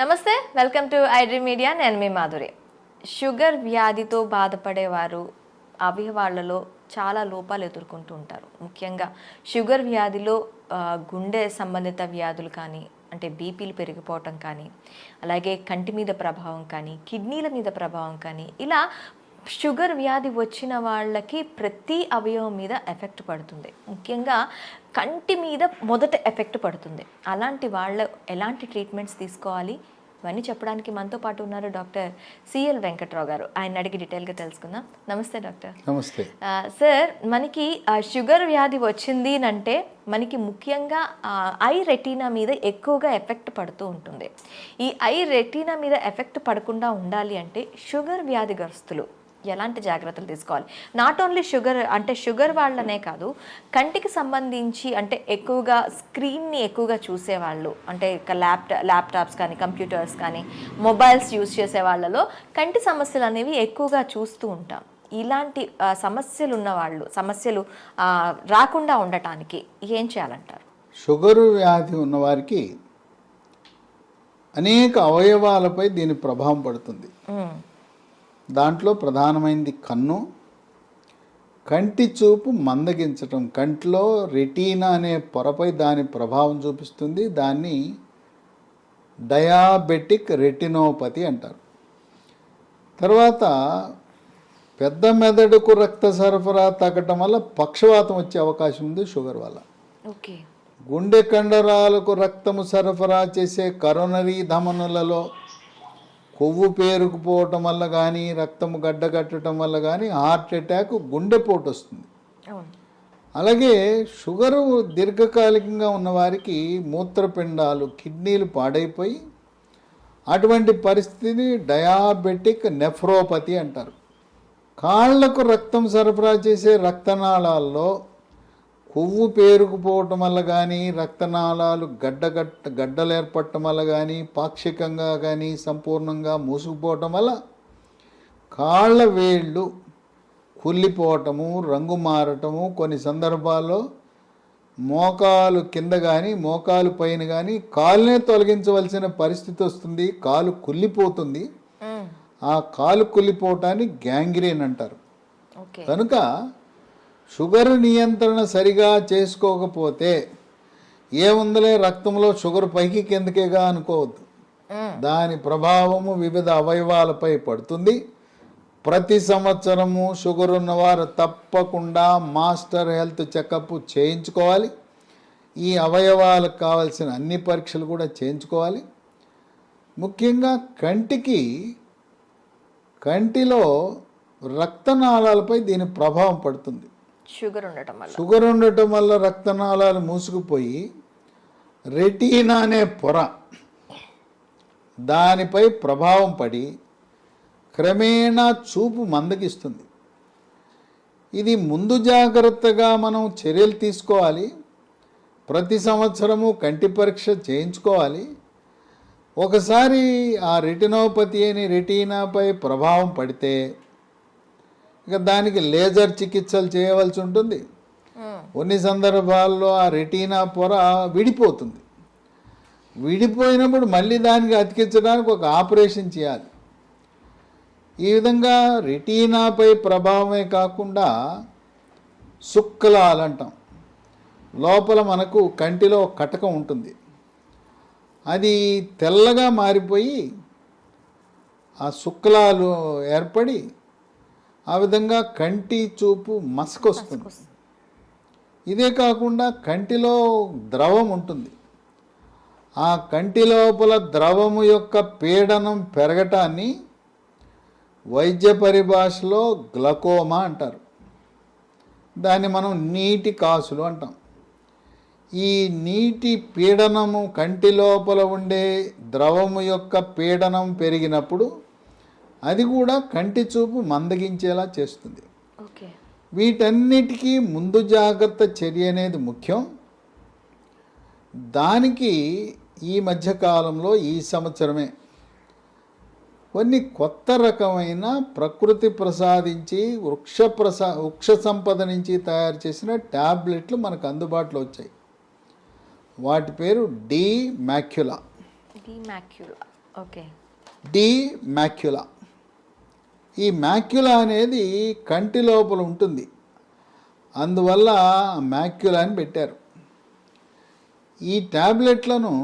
నమస్తే welcome to iDream media. నేను మీ Madhuri. Sugar వ్యాధితో బాధపడేవారు అవయవాళ్ళలో చాలా లోపాలు ఎదుర్కొంటూ ఉంటారు. ముఖ్యంగా షుగర్ వ్యాధిలో గుండె సంబంధిత వ్యాధులు కానీ అంటే బీపీలు పెరిగిపోవటం కానీ అలాగే కంటి మీద ప్రభావం కానీ కిడ్నీల మీద ప్రభావం కానీ ఇలా షుగర్ వ్యాధి వచ్చిన వాళ్ళకి ప్రతి అవయవం మీద ఎఫెక్ట్ పడుతుంది. ముఖ్యంగా కంటి మీద మొదట ఎఫెక్ట్ పడుతుంది. అలాంటి వాళ్ళ ఎలాంటి ట్రీట్మెంట్స్ తీసుకోవాలి? ఇవన్నీ చెప్పడానికి మనతో పాటు ఉన్నారు డాక్టర్ సిఎల్ వెంకట్రావు గారు. ఆయన అడిగి డీటెయిల్గా తెలుసుకుందాం. నమస్తే డాక్టర్. నమస్తే. సార్ మనకి షుగర్ వ్యాధి వచ్చింది అంటే మనకి ముఖ్యంగా ఐ రెటీనా మీద ఎక్కువగా ఎఫెక్ట్ పడుతూ ఉంటుంది. ఈ ఐ రెటీనా మీద ఎఫెక్ట్ పడకుండా ఉండాలి అంటే షుగర్ వ్యాధిగ్రస్తులు ఎలాంటి జాగ్రత్తలు తీసుకోవాలి? నాట్ ఓన్లీ షుగర్ అంటే షుగర్ వాళ్ళనే కాదు కంటికి సంబంధించి అంటే ఎక్కువగా స్క్రీన్ని ఎక్కువగా చూసేవాళ్ళు అంటే ల్యాప్టా ల్యాప్టాప్స్ కానీ కంప్యూటర్స్ కానీ మొబైల్స్ యూజ్ చేసే వాళ్ళలో కంటి సమస్యలు అనేవి ఎక్కువగా చూస్తూ ఉంటాం. ఇలాంటి సమస్యలు ఉన్న వాళ్ళు సమస్యలు రాకుండా ఉండటానికి ఏం చేయాలంటారు? షుగరు వ్యాధి ఉన్నవారికి అనేక అవయవాలపై దీని ప్రభావం పడుతుంది. దాంట్లో ప్రధానమైనది కన్ను. కంటి చూపు మందగించటం. కంటిలో రెటీనా అనే పొరపై దాని ప్రభావం చూపిస్తుంది. దాన్ని డయాబెటిక్ రెటినోపతి అంటారు. తర్వాత పెద్ద మెదడుకు రక్త సరఫరా తగ్గటం వల్ల పక్షవాతం వచ్చే అవకాశం ఉంది షుగర్ వల్ల. ఓకే. గుండె కండరాలకు రక్తము సరఫరా చేసే కరోనరీ ధమనులలో కొవ్వు పేరుకుపోవటం వల్ల కానీ రక్తము గడ్డగట్టడం వల్ల కానీ హార్ట్ అటాక్ గుండెపోటు వస్తుంది. అలాగే షుగరు దీర్ఘకాలికంగా ఉన్నవారికి మూత్రపిండాలు కిడ్నీలు పాడైపోయి అటువంటి పరిస్థితిని డయాబెటిక్ నెఫ్రోపతి అంటారు. కాళ్ళకు రక్తం సరఫరా చేసే రక్తనాళాల్లో కొవ్వు పేరుకుపోవటం వల్ల కానీ రక్తనాళాలు గడ్డగట్ట గడ్డలు ఏర్పడటం వల్ల కానీ పాక్షికంగా కానీ సంపూర్ణంగా మూసుకుపోవటం వల్ల కాళ్ళ వేళ్ళు కుళ్ళిపోవటము రంగు మారటము కొన్ని సందర్భాల్లో మోకాలు కింద కానీ మోకాలు పైన కానీ కాలునే తొలగించవలసిన పరిస్థితి వస్తుంది. కాలు కుళ్ళిపోతుంది. ఆ కాలు కుళ్ళిపోవటాన్ని గ్యాంగ్రీన్ అంటారు. కనుక షుగర్ నియంత్రణ సరిగా చేసుకోకపోతే ఏముందలే రక్తంలో షుగర్ పైకి కిందకేగా అనుకోవద్దు. దాని ప్రభావము వివిధ అవయవాలపై పడుతుంది. ప్రతి సంవత్సరము షుగర్ ఉన్నవారు తప్పకుండా మాస్టర్ హెల్త్ చెకప్ చేయించుకోవాలి. ఈ అవయవాలకు కావలసిన అన్ని పరీక్షలు కూడా చేయించుకోవాలి. ముఖ్యంగా కంటికి కంటిలో రక్తనాళాలపై దీని ప్రభావం పడుతుంది. షుగర్ ఉండటం వల్ల. షుగర్ ఉండటం వల్ల రక్తనాళాలు మూసుకుపోయి రెటీనా అనే పొర దానిపై ప్రభావం పడి క్రమేణా చూపు మందగిస్తుంది. ఇది ముందు జాగ్రత్తగా మనం చర్యలు తీసుకోవాలి. ప్రతి సంవత్సరము కంటి పరీక్ష చేయించుకోవాలి. ఒకసారి ఆ రెటినోపతి అని రెటీనాపై ప్రభావం పడితే ఇక దానికి లేజర్ చికిత్సలు చేయవలసి ఉంటుంది. కొన్ని సందర్భాల్లో ఆ రెటీనా పొర విడిపోతుంది. విడిపోయినప్పుడు మళ్ళీ దానికి అతికించడానికి ఒక ఆపరేషన్ చేయాలి. ఈ విధంగా రెటీనాపై ప్రభావమే కాకుండా శుక్లాలు అంటాం. లోపల మనకు కంటిలో కటకం ఉంటుంది. అది తెల్లగా మారిపోయి ఆ శుక్లాలు ఏర్పడి ఆ విధంగా కంటి చూపు మసకొస్తుంది. ఇదే కాకుండా కంటిలో ద్రవం ఉంటుంది. ఆ కంటి లోపల ద్రవము యొక్క పీడనం పెరగటాన్ని వైద్య పరిభాషలో గ్లకోమా అంటారు. దాన్ని మనం నీటి కాసులు అంటాం. ఈ నీటి పీడనము కంటి లోపల ఉండే ద్రవము యొక్క పీడనం పెరిగినప్పుడు అది కూడా కంటి చూపు మందగించేలా చేస్తుంది. వీటన్నిటికీ ముందు జాగ్రత్త చర్య అనేది ముఖ్యం. దానికి ఈ మధ్యకాలంలో ఈ సంవత్సరమే కొన్ని కొత్త రకమైన ప్రకృతి ప్రసాదించి వృక్ష ప్రసా వృక్ష సంపద నుంచి తయారు చేసిన ట్యాబ్లెట్లు మనకు అందుబాటులో వచ్చాయి. వాటి పేరు D macula D macula okay. D macula ఈ మ్యాక్యులా అనేది కంటి లోపల ఉంటుంది. అందువల్ల మ్యాక్యులా అని పెట్టారు. ఈ ట్యాబ్లెట్లను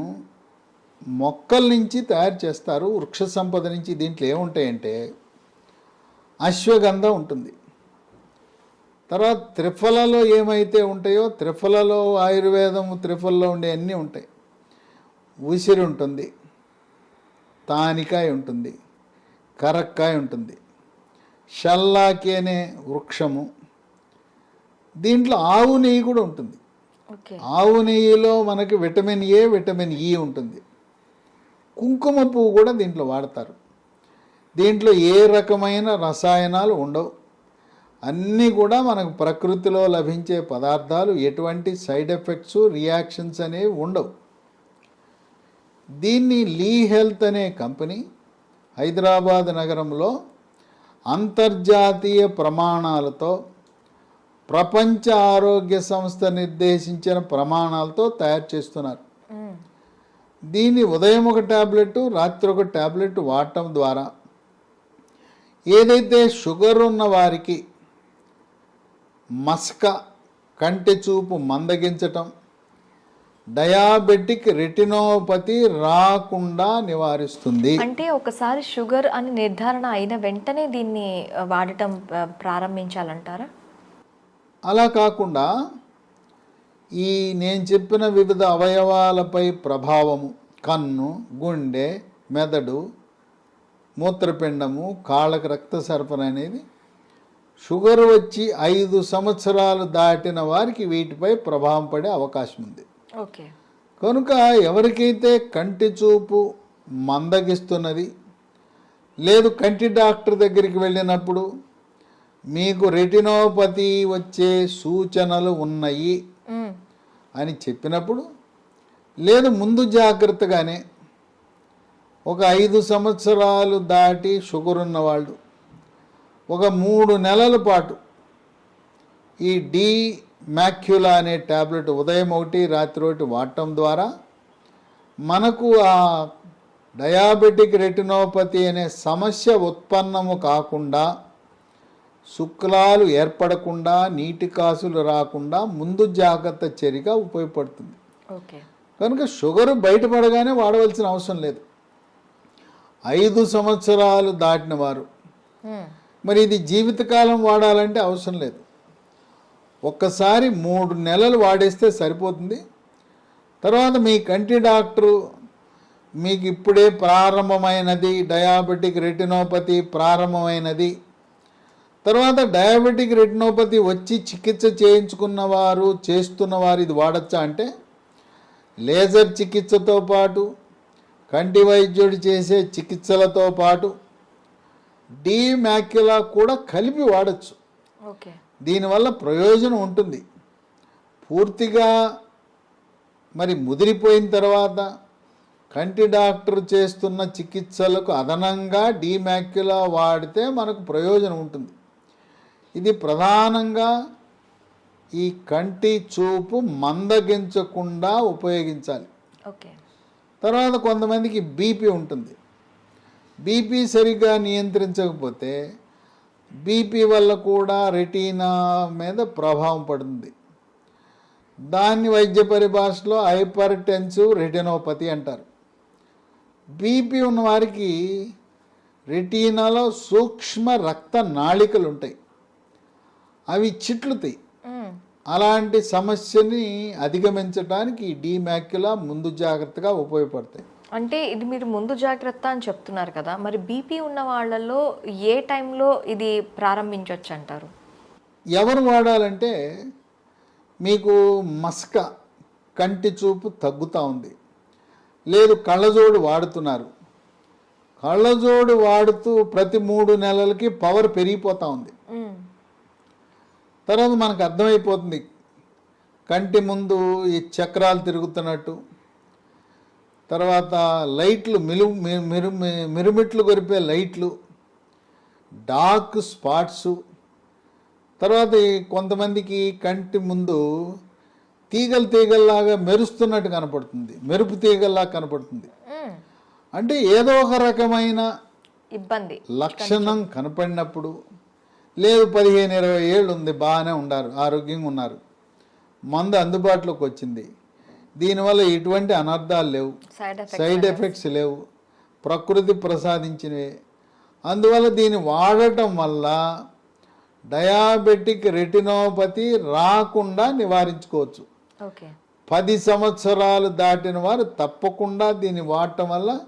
మొక్కల నుంచి తయారు చేస్తారు. వృక్ష సంపద నుంచి దీంట్లో ఏముంటాయంటే అశ్వగంధ ఉంటుంది. తర్వాత త్రిఫలలో ఏమైతే ఉంటాయో త్రిఫలలో ఆయుర్వేదం త్రిఫలలో ఉండే అన్నీ ఉంటాయి. ఉసిరి ఉంటుంది తానికాయ ఉంటుంది కరక్కాయ ఉంటుంది. షల్లాకి అనే వృక్షము. దీంట్లో ఆవు నెయ్యి కూడా ఉంటుంది. ఆవు నెయ్యిలో మనకి విటమిన్ ఏ విటమిన్ ఈ ఉంటుంది. కుంకుమ పువ్వు కూడా దీంట్లో వాడతారు. దీంట్లో ఏ రకమైన రసాయనాలు ఉండవు. అన్నీ కూడా మనకు ప్రకృతిలో లభించే పదార్థాలు ఎటువంటి సైడ్ ఎఫెక్ట్స్ రియాక్షన్స్ అనేవి ఉండవు. దీన్ని లీ హెల్త్ అనే కంపెనీ హైదరాబాద్ నగరంలో అంతర్జాతీయ ప్రమాణాలతో ప్రపంచ ఆరోగ్య సంస్థ నిర్దేశించిన ప్రమాణాలతో తయారు చేస్తున్నారు. దీన్ని ఉదయం ఒక ట్యాబ్లెట్ రాత్రి ఒక ట్యాబ్లెట్ వాడటం ద్వారా ఏదైతే షుగర్ ఉన్న వారికి మస్క కంటి చూపు మందగించటం డయాబెటిక్ రెటినోపతి రాకుండా నివారిస్తుంది. అంటే ఒకసారి షుగర్ అని నిర్ధారణ అయిన వెంటనే దీన్ని వాడటం ప్రారంభించాలంటారా? అలా కాకుండా ఈ నేను చెప్పిన వివిధ అవయవాలపై ప్రభావము కన్ను గుండె మెదడు మూత్రపిండము కాళ్ళకు రక్త సరఫరా అనేది షుగర్ వచ్చి ఐదు సంవత్సరాలు దాటిన వారికి వీటిపై ప్రభావం పడే అవకాశం ఉంది. కనుక ఎవరికైతే కంటి చూపు మందగిస్తున్నది లేదు కంటి డాక్టర్ దగ్గరికి వెళ్ళినప్పుడు మీకు రెటినోపతి వచ్చే సూచనలు ఉన్నాయి. అని చెప్పినప్పుడు లేదు ముందు జాగ్రత్తగానే ఒక ఐదు సంవత్సరాలు దాటి షుగర్ ఉన్నవాళ్ళు ఒక మూడు నెలల పాటు ఈ డి మ్యాక్యులా అనే ట్యాబ్లెట్ ఉదయం ఒకటి రాత్రి ఒకటి వాడటం ద్వారా మనకు ఆ డయాబెటిక్ రెటినోపతి అనే సమస్య ఉత్పన్నము కాకుండా శుక్లాలు ఏర్పడకుండా నీటి కాసులు రాకుండా ముందు జాగ్రత్త చర్యగా ఉపయోగపడుతుంది. కనుక షుగర్ బయటపడగానే వాడవలసిన అవసరం లేదు. ఐదు సంవత్సరాలు దాటిన వారు. మరి ఇది జీవితకాలం వాడాలంటే అవసరం లేదు. ఒక్కసారి మూడు నెలలు వాడేస్తే సరిపోతుంది. తర్వాత మీ కంటి డాక్టరు మీకు ఇప్పుడే ప్రారంభమైనది డయాబెటిక్ రెటినోపతి ప్రారంభమైనది. తర్వాత డయాబెటిక్ రెటినోపతి వచ్చి చికిత్స చేయించుకున్న వారు చేస్తున్న వారు ఇది వాడచ్చా అంటే లేజర్ చికిత్సతో పాటు కంటి వైద్యుడు చేసే చికిత్సలతో పాటు డీమాక్యులా కూడా కలిపి వాడచ్చు. ఓకే. దీనివల్ల ప్రయోజనం ఉంటుంది. పూర్తిగా మరి ముదిరిపోయిన తర్వాత కంటి డాక్టర్ చేస్తున్న చికిత్సలకు అదనంగా డీమ్యాక్యులా వాడితే మనకు ప్రయోజనం ఉంటుంది. ఇది ప్రధానంగా ఈ కంటి చూపు మందగించకుండా ఉపయోగించాలి. ఓకే. తర్వాత కొంతమందికి బీపీ ఉంటుంది. బీపీ సరిగ్గా నియంత్రించకపోతే బీపీ వల్ల కూడా రెటీనా మీద ప్రభావం పడుతుంది దాన్ని వైద్య పరిభాషలో హైపర్ టెన్సివ్ రెటినోపతి అంటారు బీపీ ఉన్న వారికి రెటీనాలో సూక్ష్మ రక్త నాళికలు ఉంటాయి. అవి చిట్లుతాయి. అలాంటి సమస్యని అధిగమించడానికి ఈ డీమ్యాక్యులా ముందు జాగ్రత్తగా ఉపయోగపడతాయి. అంటే ఇది మీరు ముందు జాగ్రత్త అని చెప్తున్నారు కదా మరి బీపీ ఉన్న వాళ్ళలో ఏ టైంలో ఇది ప్రారంభించవచ్చు అంటారు ఎవరు వాడాలంటే మీకు మస్క కంటి చూపు తగ్గుతూ ఉంది. లేదు కళ్ళజోడు వాడుతున్నారు. కళ్ళజోడు వాడుతూ ప్రతి మూడు నెలలకి పవర్ పెరిగిపోతూ ఉంది. తర్వాత మనకు అర్థమైపోతుంది కంటి ముందు ఈ చక్రాలు తిరుగుతున్నట్టు తర్వాత లైట్లు మిలు మిరు మిరుమిట్లు కొరిపే లైట్లు డార్క్ స్పాట్స్. తర్వాత కొంతమందికి కంటి ముందు తీగలు తీగల్లాగా మెరుస్తున్నట్టు కనపడుతుంది మెరుపు తీగల్లాగా కనపడుతుంది. అంటే ఏదో ఒక రకమైన ఇబ్బంది. లక్షణం కనపడినప్పుడు లేదు పదిహేను ఇరవై ఏళ్ళు ఉంది బాగానే ఉన్నారు ఆరోగ్యంగా ఉన్నారు. మందు అందుబాటులోకి వచ్చింది. దీనివల్ల ఎటువంటి అనర్థాలు లేవు. సైడ్ ఎఫెక్ట్ సైడ్ ఎఫెక్ట్స్ లేవు. ప్రకృతి ప్రసాదించినవే. అందువల్ల దీన్ని వాడటం వల్ల డయాబెటిక్ రెటినోపతి రాకుండా నివారించుకోవచ్చు. పది సంవత్సరాలు దాటిన వారు తప్పకుండా దీన్ని వాడటం వల్ల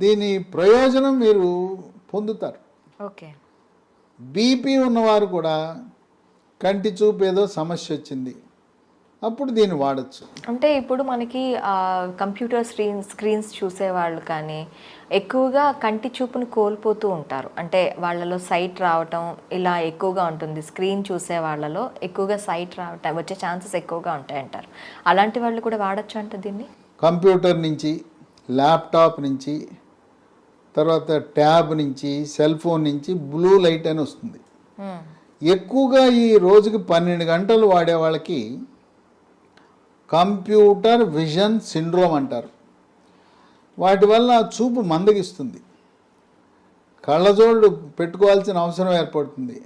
దీని ప్రయోజనం మీరు పొందుతారు. ఓకే. బీపీ ఉన్నవారు కూడా కంటి చూపు ఏదో సమస్య వచ్చింది. అప్పుడు దీన్ని వాడచ్చు. అంటే ఇప్పుడు మనకి కంప్యూటర్ స్క్రీన్ స్క్రీన్స్ చూసేవాళ్ళు కానీ ఎక్కువగా కంటి చూపును కోల్పోతూ ఉంటారు. అంటే వాళ్ళలో సైట్ రావటం ఇలా ఎక్కువగా ఉంటుంది. స్క్రీన్ చూసే వాళ్ళలో ఎక్కువగా సైట్ రావటం వచ్చే ఛాన్సెస్ ఎక్కువగా ఉంటాయంటారు. అలాంటి వాళ్ళు కూడా వాడచ్చు అంట దీన్ని? కంప్యూటర్ నుంచి ల్యాప్టాప్ నుంచి తర్వాత ట్యాబ్ నుంచి సెల్ ఫోన్ నుంచి బ్లూ లైట్ అని వస్తుంది. ఎక్కువగా ఈ రోజుకి పన్నెండు గంటలు వాడే వాళ్ళకి కంప్యూటర్ విజన్ సిండ్రోమ్ అంటారు. వాటి వల్ల చూపు మందగిస్తుంది. కళ్ళజోడు పెట్టుకోవాల్సిన అవసరం ఏర్పడుతుంది.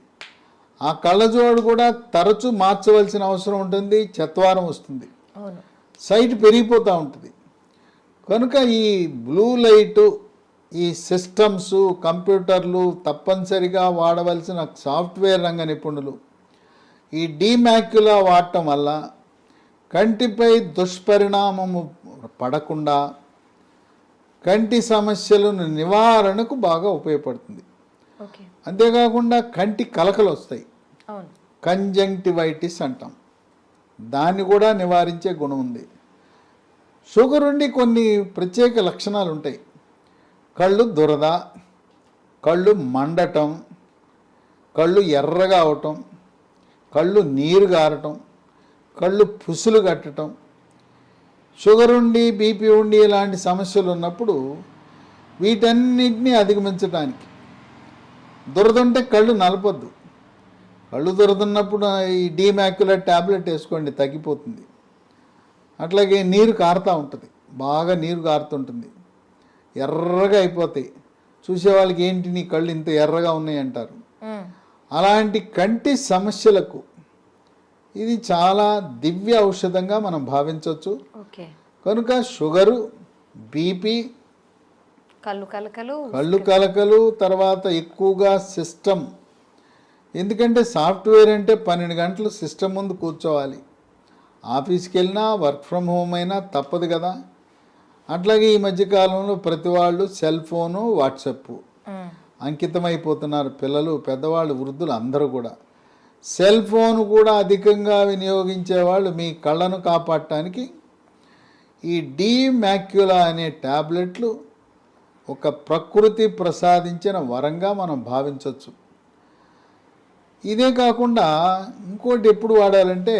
ఆ కళ్ళజోడు కూడా తరచూ మార్చవలసిన అవసరం ఉంటుంది చెత్వారం వస్తుంది. సైట్ పెరిగిపోతూ ఉంటుంది. కనుక ఈ బ్లూ లైటు ఈ సిస్టమ్స్ కంప్యూటర్లు తప్పనిసరిగా వాడవలసిన సాఫ్ట్వేర్ రంగ నిపుణులు ఈ డీమ్యాక్యులా వాడటం వల్ల కంటిపై దుష్పరిణామము పడకుండా కంటి సమస్యలను నివారణకు బాగా ఉపయోగపడుతుంది. అంతేకాకుండా కంటి కలకలు వస్తాయి. కంజంక్టివైటిస్ అంటాం. దాన్ని కూడా నివారించే గుణం ఉంది. షుగర్ ఉండి కొన్ని ప్రత్యేక లక్షణాలు ఉంటాయి. కళ్ళు దురద కళ్ళు మండటం కళ్ళు ఎర్రగా అవటం కళ్ళు నీరు గారటం కళ్ళు పుసులు కట్టడం షుగర్ ఉండి బీపీ ఉండి ఇలాంటి సమస్యలు ఉన్నప్పుడు వీటన్నిటిని అధిగమించడానికి దురద ఉంటే కళ్ళు నలపొద్దు. కళ్ళు దురదున్నప్పుడు ఈ డీమాక్యులర్ ట్యాబ్లెట్ వేసుకోండి తగ్గిపోతుంది. అట్లాగే నీరు కారుతూ ఉంటుంది బాగా నీరు కారుతుంటుంది. ఎర్రగా అయిపోతాయి. చూసే వాళ్ళకి ఏంటి నీ కళ్ళు ఇంత ఎర్రగా ఉన్నాయి అంటారు. అలాంటి కంటి సమస్యలకు ఇది చాలా దివ్య ఔషధంగా మనం భావించవచ్చు. కనుక షుగరు బీపీ కళ్ళు కలకలు కళ్ళు కలకలు తర్వాత ఎక్కువగా సిస్టమ్. ఎందుకంటే సాఫ్ట్వేర్ అంటే పన్నెండు గంటలు సిస్టమ్ ముందు కూర్చోవాలి. ఆఫీస్కి వెళ్ళినా వర్క్ ఫ్రమ్ హోమ్ అయినా తప్పదు కదా. అట్లాగే ఈ మధ్యకాలంలో ప్రతి వాళ్ళు సెల్ ఫోను వాట్సప్. అంకితమైపోతున్నారు పిల్లలు పెద్దవాళ్ళు వృద్ధులు అందరూ కూడా. సెల్ ఫోన్ కూడా అధికంగా వినియోగించే వాళ్ళు మీ కళ్ళను కాపాడటానికి ఈ డీ మ్యాక్యులా అనే ట్యాబ్లెట్లు ఒక ప్రకృతి ప్రసాదించిన వరంగా మనం భావించవచ్చు ఇదే కాకుండా ఇంకోటి ఎప్పుడు వాడాలంటే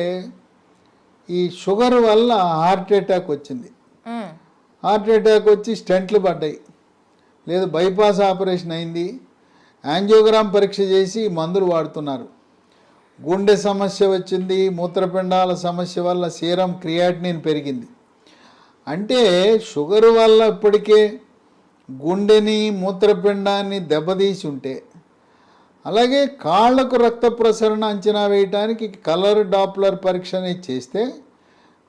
ఈ షుగర్ వల్ల హార్ట్ అటాక్ వచ్చింది. హార్ట్ అటాక్ వచ్చి స్టెంట్లు పడ్డాయి. లేదు బైపాస్ ఆపరేషన్ అయింది. యాంజియోగ్రామ్ పరీక్ష చేసి మందులు వాడుతున్నారు. గుండె సమస్య వచ్చింది మూత్రపిండాల సమస్య వల్ల సీరం క్రియాటినిన్ పెరిగింది. అంటే షుగర్ వల్ల ఇప్పటికే గుండెని మూత్రపిండాన్ని దెబ్బతీసి ఉంటే అలాగే కాళ్ళకు రక్త ప్రసరణ అంచనా వేయటానికి కలర్ డాప్లర్ పరీక్ష అనేది చేస్తే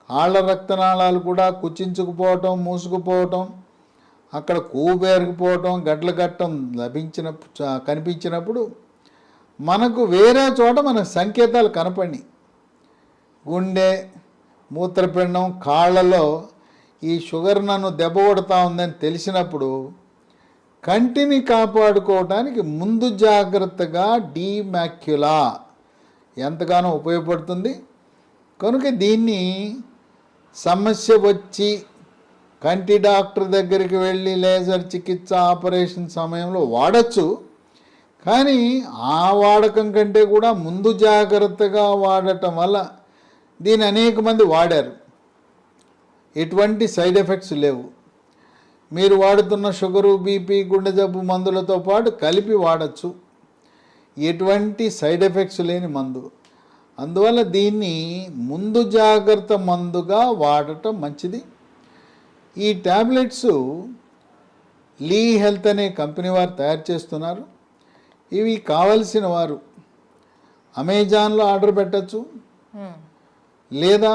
కాళ్ళ రక్తనాళాలు కూడా కుచించుకుపోవటం మూసుకుపోవటం అక్కడ కూబేరుకుపోవటం పేరుకుపోవటం గడ్ల గట్టం లభించిన కనిపించినప్పుడు మనకు వేరే చోట మన సంకేతాలు కనపడి గుండె మూత్రపిండం కాళ్ళలో ఈ షుగర్ నన్ను దెబ్బ కొడతా ఉందని తెలిసినప్పుడు కంటిని కాపాడుకోవడానికి ముందు జాగ్రత్తగా డీమాక్యులా ఎంతగానో ఉపయోగపడుతుంది. కనుక దీన్ని సమస్య వచ్చి కంటి డాక్టర్ దగ్గరికి వెళ్ళి లేజర్ చికిత్స ఆపరేషన్ సమయంలో వాడచ్చు. కానీ ఆ వాడకం కంటే కూడా ముందు జాగ్రత్తగా వాడటం వల్ల దీన్ని అనేక మంది వాడారు. ఎటువంటి సైడ్ ఎఫెక్ట్స్ లేవు. మీరు వాడుతున్న షుగరు బీపీ గుండె జబ్బు మందులతో పాటు కలిపి వాడచ్చు. ఎటువంటి సైడ్ ఎఫెక్ట్స్ లేని మందు. అందువల్ల దీన్ని ముందు జాగ్రత్త మందుగా వాడటం మంచిది. ఈ ట్యాబ్లెట్స్ లీ హెల్త్ అనే కంపెనీ వారు తయారు చేస్తున్నారు. ఇవి కావలసిన వారు. అమెజాన్లో ఆర్డర్ పెట్టచ్చు. లేదా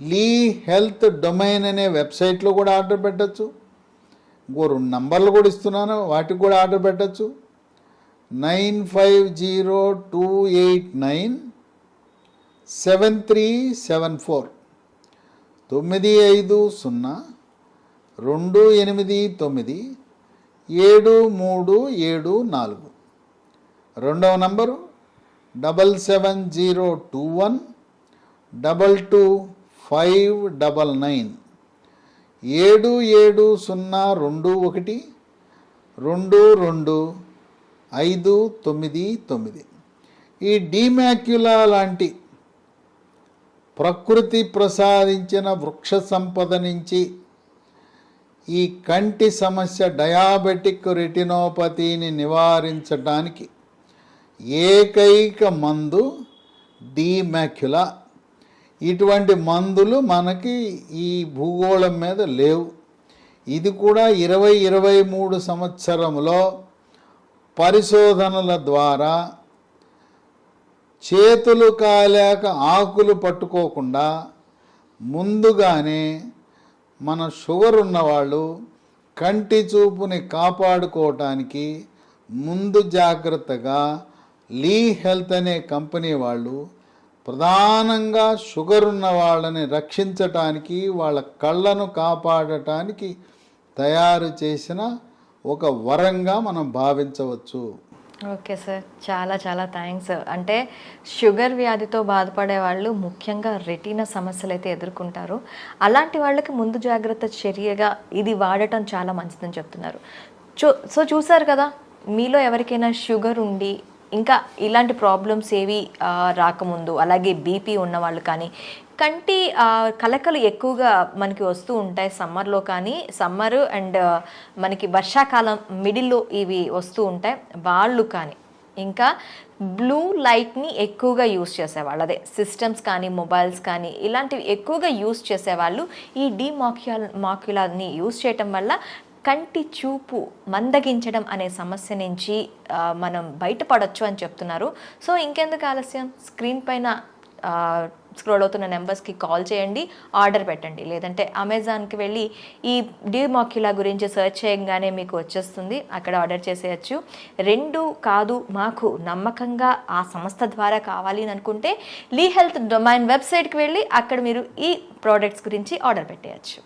లీ హెల్త్ డొమైన్ అనే వెబ్సైట్లో కూడా ఆర్డర్ పెట్టచ్చు. ఇంకో రెండు నంబర్లు కూడా ఇస్తున్నాను వాటికి కూడా ఆర్డర్ పెట్టచ్చు. Nine five zero two eight nine seven three seven four. తొమ్మిది ఐదు సున్నా రెండు ఎనిమిది తొమ్మిది ఏడు మూడు ఏడు నాలుగు. రెండవ number double seven zero two one double two five double nine. ఏడు ఏడు సున్నా రెండు ఒకటి రెండు రెండు ఐదు తొమ్మిది తొమ్మిది. ఈ డిమాక్యులా లాంటి ప్రకృతి ప్రసాదించిన వృక్ష సంపద నుంచి ఈ కంటి సమస్య డయాబెటిక్ రెటినోపతిని నివారించడానికి ఏకైక మందు డీమాక్యులా. ఇటువంటి మందులు మనకి ఈ భూగోళం మీద లేవు. ఇది కూడా ఇరవై ఇరవై మూడు సంవత్సరంలో పరిశోధనల ద్వారా చేతులు కాలేక ఆకులు పట్టుకోకుండా ముందుగానే మన షుగర్ ఉన్నవాళ్ళు కంటి చూపుని కాపాడుకోవటానికి ముందు జాగ్రత్తగా లీ హెల్త్ అనే కంపెనీ వాళ్ళు ప్రధానంగా షుగర్ ఉన్న వాళ్ళని రక్షించటానికి వాళ్ళ కళ్ళను కాపాడటానికి తయారు చేసిన ఒక వరంగా మనం భావించవచ్చు. Okay sir. చాలా చాలా థ్యాంక్స్ అంటే షుగర్ వ్యాధితో బాధపడే వాళ్ళు ముఖ్యంగా రెటీనా సమస్యలు అయితే ఎదుర్కొంటారు. అలాంటి వాళ్ళకి ముందు జాగ్రత్త చర్యగా ఇది వాడటం చాలా మంచిదని చెప్తున్నారు. చూ సో చూసారు కదా మీలో ఎవరికైనా షుగర్ ఉండి ఇంకా ఇలాంటి ప్రాబ్లమ్స్ ఏవి రాకముందు అలాగే బీపీ ఉన్న వాళ్ళు కానీ కంటి కలకలు ఎక్కువగా మనకి వస్తూ ఉంటాయి సమ్మర్లో కానీ సమ్మర్ అండ్ మనకి వర్షాకాలం మిడిల్లో ఇవి వస్తూ ఉంటాయి. వాళ్ళు కానీ ఇంకా బ్లూ లైట్ని ఎక్కువగా యూస్ చేసేవాళ్ళు. అదే సిస్టమ్స్ కానీ మొబైల్స్ కానీ ఇలాంటివి ఎక్కువగా యూస్ చేసేవాళ్ళు. ఈ డీమాక్యుల్ మాక్యులాని యూస్ చేయటం వల్ల కంటి చూపు మందగించడం అనే సమస్య నుంచి మనం బయటపడొచ్చు అని చెప్తున్నారు. సో ఇంకెందుకు ఆలస్యం? స్క్రీన్ పైన స్క్రోల్ అవుతున్న నెంబర్స్కి కాల్ చేయండి ఆర్డర్ పెట్టండి. లేదంటే అమెజాన్కి వెళ్ళి ఈ డిమాక్యులా గురించి సెర్చ్ చేయగానే మీకు వచ్చేస్తుంది. అక్కడ ఆర్డర్ చేసేయచ్చు. రెండు కాదు మాకు నమ్మకంగా ఆ సంస్థ ద్వారా కావాలి అని అనుకుంటే లీ హెల్త్ డొమైన్ వెబ్సైట్కి వెళ్ళి అక్కడ మీరు ఈ ప్రోడక్ట్స్ గురించి ఆర్డర్ పెట్టేయచ్చు.